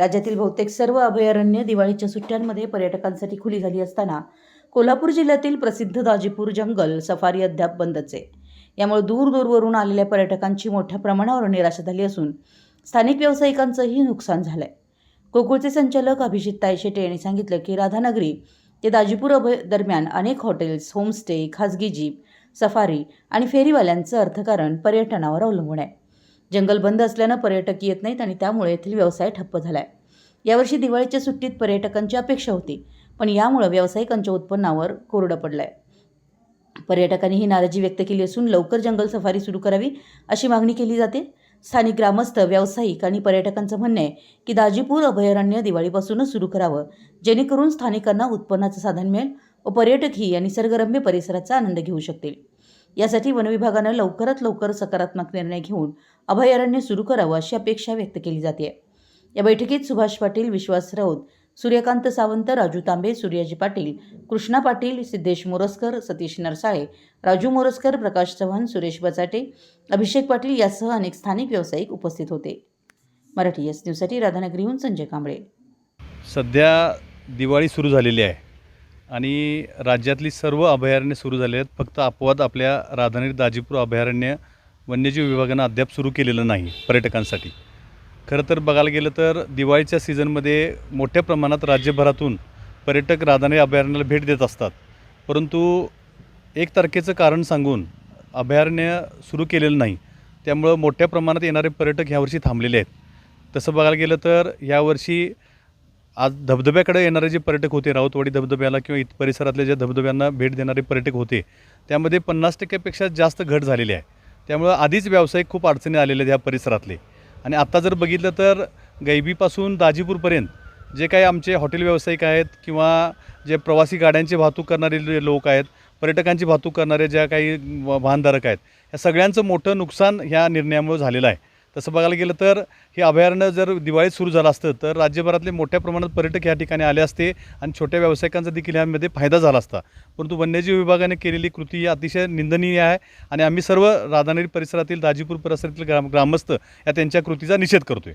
राज्यातील बहुतेक सर्व अभयारण्य दिवाळीच्या सुट्ट्यांमध्ये पर्यटकांसाठी खुली झाली असताना कोल्हापूर जिल्ह्यातील प्रसिद्ध दाजीपूर जंगल सफारी अद्याप बंदच आहे. यामुळे दूरदूरवरून आलेल्या पर्यटकांची मोठ्या प्रमाणावर निराशा झाली असून स्थानिक व्यावसायिकांचंही नुकसान झालं आहे गोकुळचे संचालक अभिजित तायशेटे यांनी सांगितलं की राधानगरी ते दाजीपूर अभय दरम्यान अनेक हॉटेल्स होमस्टे खाजगी जीप सफारी आणि फेरीवाल्यांचं अर्थकारण पर्यटनावर अवलंबून आहे. जंगल बंद असल्यानं पर्यटक येत नाहीत आणि त्यामुळे येथील व्यवसाय ठप्प झाला आहे यावर्षी दिवाळीच्या सुट्टीत पर्यटकांची अपेक्षा होती पण यामुळं व्यावसायिकांच्या उत्पन्नावर कोरडं पडलंय. पर्यटकांनी ही नाराजी व्यक्त केली असून लवकर जंगल सफारी सुरू करावी अशी मागणी केली जाते. स्थानिक ग्रामस्थ व्यावसायिक आणि पर्यटकांचं म्हणणं आहे की दाजीपूर अभयारण्य दिवाळीपासूनच सुरू करावं जेणेकरून स्थानिकांना उत्पन्नाचं साधन मिळेल व पर्यटकही या निसर्गरम्य परिसराचा आनंद घेऊ शकतील. यासाठी वनविभागानं लवकरात लवकर सकारात्मक निर्णय घेऊन अभयारण्य सुरू करावं अशी अपेक्षा व्यक्त केली जाते. या बैठकीत सुभाष पाटील विश्वास राऊत सूर्यकांत सावंत राजू तांबे सूर्याजी पाटील कृष्णा पाटील सिद्धेश मोरसकर सतीश नरसाळे राजू मोरसकर प्रकाश चव्हाण सुरेश बचाटे अभिषेक पाटील यासह अनेक स्थानिक व्यावसायिक उपस्थित होते. मराठी एस न्यूजसाठी राधानगरीहून संजय कांबळे. सध्या दिवाळी सुरू झालेली आहे. आणि राज्यातली सर्व अभयारण्य सुरू झाले आहेत. फक्त अपवाद आपल्या राधानगरी दाजीपूर अभयारण्य वन्यजीव विभागानं अद्याप सुरू केलेलं नाही पर्यटकांसाठी. खरं तर बघायला गेलं तर दिवाळीच्या सीझनमध्ये मोठ्या प्रमाणात राज्यभरातून पर्यटक राधानगरी अभयारण्याला भेट देत असतात. परंतु एक तारखेचं कारण सांगून अभयारण्य सुरू केलेलं नाही. त्यामुळं मोठ्या प्रमाणात येणारे पर्यटक ह्यावर्षी थांबलेले आहेत. तसं बघायला गेलं तर यावर्षी आज धबधब्याकडे येणारे जे पर्यटक होते राऊतवाडी धबधब्याला किंवा इत परिसरातल्या ज्या धबधब्यांना भेट देणारे पर्यटक होते त्यामध्ये पन्नास टक्क्यापेक्षा जास्त घट झालेली आहे. त्यामुळं आधीच व्यावसायिक खूप अडचणी आलेले आहेत या परिसरातले. आणि आत्ता जर बघितलं तर गैबीपासून दाजीपूरपर्यंत जे काही आमचे हॉटेल व्यावसायिक आहेत किंवा जे प्रवासी गाड्यांची वाहतूक करणारे लोक आहेत पर्यटकांची वाहतूक करणारे ज्या काही वाहनधारक आहेत या सगळ्यांचं मोठं नुकसान ह्या निर्णयामुळे झालेलं आहे. तसं बघायला गेलं तर हे अभयारण्य जर दिवाळीत सुरू झालं असतं तर राज्यभरातले मोठ्या प्रमाणात पर्यटक या ठिकाणी आले असते आणि छोट्या व्यावसायिकांचा देखील यामध्ये फायदा झाला असता. परंतु वन्यजीव विभागाने केलेली कृती ही अतिशय निंदनीय आहे आणि आम्ही सर्व राधानगरी परिसरातील दाजीपूर परिसरातील ग्राम ग्रामस्थ या त्यांच्या कृतीचा निषेध करतोय.